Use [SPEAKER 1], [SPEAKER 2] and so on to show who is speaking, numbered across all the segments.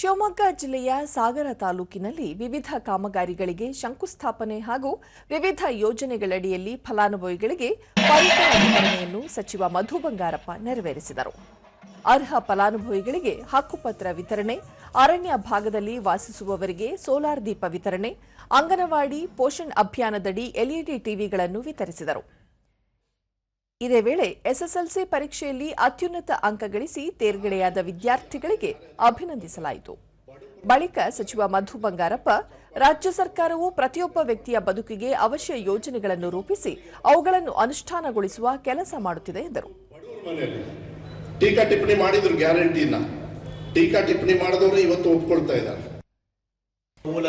[SPEAKER 1] ಶಿವಮೊಗ್ಗ ಜಿಲ್ಲೆಯ ಸಾಗರ ತಾಲೂಕಿನಲ್ಲಿ ವಿವಿಧ ಕಾಮಗಾರಿಗಳಿಗೆ ಶಂಕುಸ್ಥಾಪನೆ ಹಾಗೂ ವಿವಿಧ ಯೋಜನೆಗಳಡಿಯಲ್ಲಿ ಫಲಾನುಭವಿಗಳಿಗೆ ಪರಿಹಾರ ವಿತರಣೆಯನ್ನು ಸಚಿವ ಮಧು ಬಂಗಾರಪ್ಪ ನೆರವೇರಿಸಿದರು. ಅರ್ಹ ಫಲಾನುಭವಿಗಳಿಗೆ ಹಕ್ಕುಪತ್ರ ವಿತರಣೆ, ಅರಣ್ಯ ಭಾಗದಲ್ಲಿ ವಾಸಿಸುವವರಿಗೆ ಸೋಲಾರ್ ದೀಪ ವಿತರಣೆ, ಅಂಗನವಾಡಿ ಪೋಷಣ್ ಅಭಿಯಾನದಡಿ ಎಲ್ಇಡಿ ಟಿವಿಗಳನ್ನು ವಿತರಿಸಿದರು. ಇದೇ ವೇಳೆ ಎಸ್ಎಸ್ಎಲ್ಸಿ ಪರೀಕ್ಷೆಯಲ್ಲಿ ಅತ್ಯುನ್ನತ ಅಂಕ ಗಳಿಸಿ ತೇರ್ಗಡೆಯಾದ ವಿದ್ಯಾರ್ಥಿಗಳಿಗೆ ಅಭಿನಂದಿಸಲಾಯಿತು. ಬಳಿಕ ಸಚಿವ ಮಧು ಬಂಗಾರಪ್ಪ ರಾಜ್ಯ ಸರ್ಕಾರವು ಪ್ರತಿಯೊಬ್ಬ ವ್ಯಕ್ತಿಯ ಬದುಕಿಗೆ ಅವಶ್ಯ ಯೋಜನೆಗಳನ್ನು ರೂಪಿಸಿ ಅವುಗಳನ್ನು ಅನುಷ್ಠಾನಗೊಳಿಸುವ ಕೆಲಸ ಮಾಡುತ್ತಿದೆ ಎಂದರು.
[SPEAKER 2] ಟೀಕಾ ಟಿಪ್ಪಣಿ ಮಾಡಿದ್ರು ಗ್ಯಾರಂಟಿನ. ಟೀಕಾ ಟಿಪ್ಪಣಿ ಮಾಡಿದವರು ಇವತ್ತು ಒಪ್ಕೊಳ್ತಾ ಇದ್ದಾರೆ.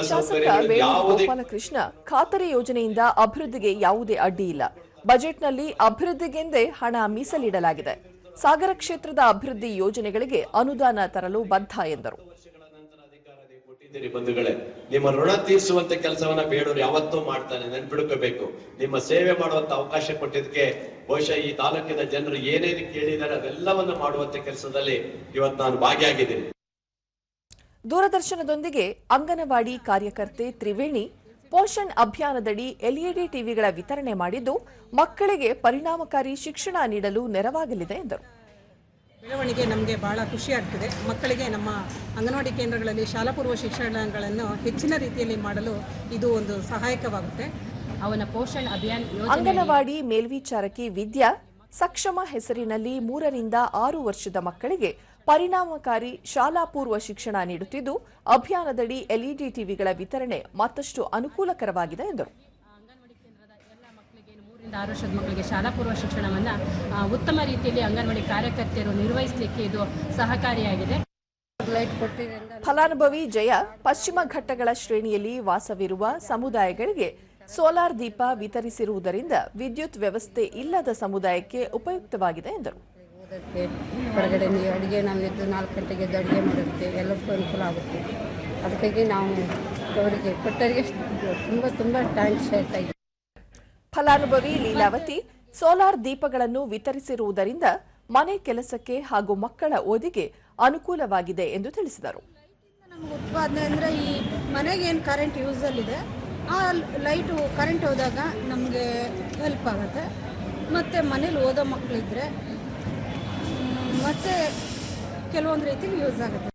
[SPEAKER 1] ಶಾಸಕ
[SPEAKER 3] ವೇಣುಗೋಪಾಲಕೃಷ್ಣ
[SPEAKER 1] ವೇಣು ಗೋಪಾಲಕೃಷ್ಣ ಖಾತರಿ ಯೋಜನೆಯಿಂದ ಅಭಿವೃದ್ಧಿಗೆ ಯಾವುದೇ ಅಡ್ಡಿ ಇಲ್ಲ. ಬಜೆಟ್ನಲ್ಲಿ ಅಭಿವೃದ್ಧಿಗೆಂದೇ ಹಣ ಮೀಸಲಿಡಲಾಗಿದೆ. ಸಾಗರ ಕ್ಷೇತ್ರದ ಅಭಿವೃದ್ಧಿ ಯೋಜನೆಗಳಿಗೆ ಅನುದಾನ ತರಲು ಬದ್ಧ ಎಂದರು.
[SPEAKER 3] ಬಂಧುಗಳೇ. ನಿಮ್ಮ ಋಣ ತೀರಿಸುವಂತ ಕೆಲಸವನ್ನ ಬೇಡವರು ಯಾವತ್ತೂ ಮಾಡ್ತಾನೆ ನೆನ್ಪಿಡ್ಕೋಬೇಕು ನಿಮ್ಮ ಸೇವೆ ಮಾಡುವಂತ ಅವಕಾಶ ಕೊಟ್ಟಿದ್ದಕ್ಕೆ ಬಹುಶಃ ಈ ತಾಲೂಕಿನ ಜನರು ಏನೇನು ಕೇಳಿದ್ದಾರೆ ಅದೆಲ್ಲವನ್ನು ಮಾಡುವಂತ ಕೆಲಸದಲ್ಲಿ ಇವತ್ತು ನಾನು ಭಾಗಿಯಾಗಿದ್ದೀನಿ.
[SPEAKER 1] ದೂರದರ್ಶನದೊಂದಿಗೆ ಅಂಗನವಾಡಿ ಕಾರ್ಯಕರ್ತೆ ತ್ರಿವೇಣಿ ಪೋಷಣ್ ಅಭಿಯಾನದಡಿ ಎಲ್ಇಡಿ ಟಿವಿಗಳ ವಿತರಣೆ ಮಾಡಿದ್ದು ಮಕ್ಕಳಿಗೆ ಪರಿಣಾಮಕಾರಿ ಶಿಕ್ಷಣ ನೀಡಲು ನೆರವಾಗಲಿದೆ ಎಂದರು.
[SPEAKER 4] ಬೆಳವಣಿಗೆ ನಮಗೆ ಬಹಳ ಖುಷಿ ಆಗ್ತಿದೆ. ಮಕ್ಕಳಿಗೆ ನಮ್ಮ ಅಂಗನವಾಡಿ ಕೇಂದ್ರಗಳಲ್ಲಿ ಶಾಲಾ ಪೂರ್ವ ಶಿಕ್ಷಣಗಳನ್ನು ಹೆಚ್ಚಿನ ರೀತಿಯಲ್ಲಿ ಮಾಡಲು ಇದು ಒಂದು ಸಹಾಯಕವಾಗುತ್ತೆ.
[SPEAKER 5] ಅವನ ಪೋಷಣ್ ಅಭಿಯಾನ
[SPEAKER 1] ಅಂಗನವಾಡಿ ಮೇಲ್ವಿಚಾರಕಿ ವಿದ್ಯಾ ಸಕ್ಷಮ ಹೆಸರಿನಲ್ಲಿ ಮೂರರಿಂದ ಆರು ವರ್ಷದ ಮಕ್ಕಳಿಗೆ ಪರಿಣಾಮಕಾರಿ ಶಾಲಾ ಪೂರ್ವ ಶಿಕ್ಷಣ ನೀಡುತ್ತಿದ್ದು ಅಭಿಯಾನದಡಿ ಎಲ್ಇಡಿ ಟಿವಿಗಳ ವಿತರಣೆ ಮತ್ತಷ್ಟು ಅನುಕೂಲಕರವಾಗಿದೆ ಎಂದರು.
[SPEAKER 5] ಆರು ವರ್ಷದ ಮಕ್ಕಳಿಗೆ ಶಾಲಾ ಪೂರ್ವ ಶಿಕ್ಷಣವನ್ನು ಉತ್ತಮ ರೀತಿಯಲ್ಲಿ ಅಂಗನವಾಡಿ ಕಾರ್ಯಕರ್ತೆಯರು ನಿರ್ವಹಿಸಲಿಕ್ಕೆ ಇದು ಸಹಕಾರಿಯಾಗಿದೆ.
[SPEAKER 1] ಫಲಾನುಭವಿ ಜಯ ಪಶ್ಚಿಮ ಘಟ್ಟಗಳ ಶ್ರೇಣಿಯಲ್ಲಿ ವಾಸವಿರುವ ಸಮುದಾಯಗಳಿಗೆ ಸೋಲಾರ್ ದೀಪ ವಿತರಿಸಿರುವುದರಿಂದ ವಿದ್ಯುತ್ ವ್ಯವಸ್ಥೆ ಇಲ್ಲದ ಸಮುದಾಯಕ್ಕೆ ಉಪಯುಕ್ತವಾಗಿದೆ ಎಂದರು.
[SPEAKER 6] ಓದೋಕ್ಕೆ ಹೊರಗಡೆ ಅಡುಗೆ ನಾವು ಎದ್ದು ನಾಲ್ಕು ಗಂಟೆಗೆ ಎದ್ದು ಅಡುಗೆ ಮಾಡುತ್ತೆ ಎಲ್ಲರಿಗೂ ಅನುಕೂಲ ಆಗುತ್ತೆ. ಅದಕ್ಕಾಗಿ ನಾವು ಅವರಿಗೆ ಕೊಟ್ಟರಿಗೆ ತುಂಬ ತುಂಬ ಥ್ಯಾಂಕ್ಸ್ ಹೇಳ್ತಾ ಇದ್ದೀವಿ
[SPEAKER 1] ಫಲಾನುಭವಿ ಲೀಲಾವತಿ ಸೋಲಾರ್ ದೀಪಗಳನ್ನು ವಿತರಿಸಿರುವುದರಿಂದ ಮನೆ ಕೆಲಸಕ್ಕೆ ಹಾಗೂ ಮಕ್ಕಳ ಓದಿಗೆ ಅನುಕೂಲವಾಗಿದೆ ಎಂದು ತಿಳಿಸಿದರು.
[SPEAKER 7] ನಮ್ಗೆ ಉತ್ಪಾದನೆ ಅಂದರೆ ಈ ಮನೆಗೆ ಏನು ಕರೆಂಟ್ ಯೂಸಲ್ಲಿದೆ ಆ ಲೈಟು ಕರೆಂಟ್ ಹೋದಾಗ ನಮಗೆ ಹೆಲ್ಪ್ ಆಗುತ್ತೆ. ಮತ್ತು ಮನೇಲಿ ಓದೋ ಮಕ್ಕಳಿದ್ರೆ ಮತ್ತು ಕೆಲವೊಂದು ರೀತಿಲಿ ಯೂಸ್ ಆಗುತ್ತೆ.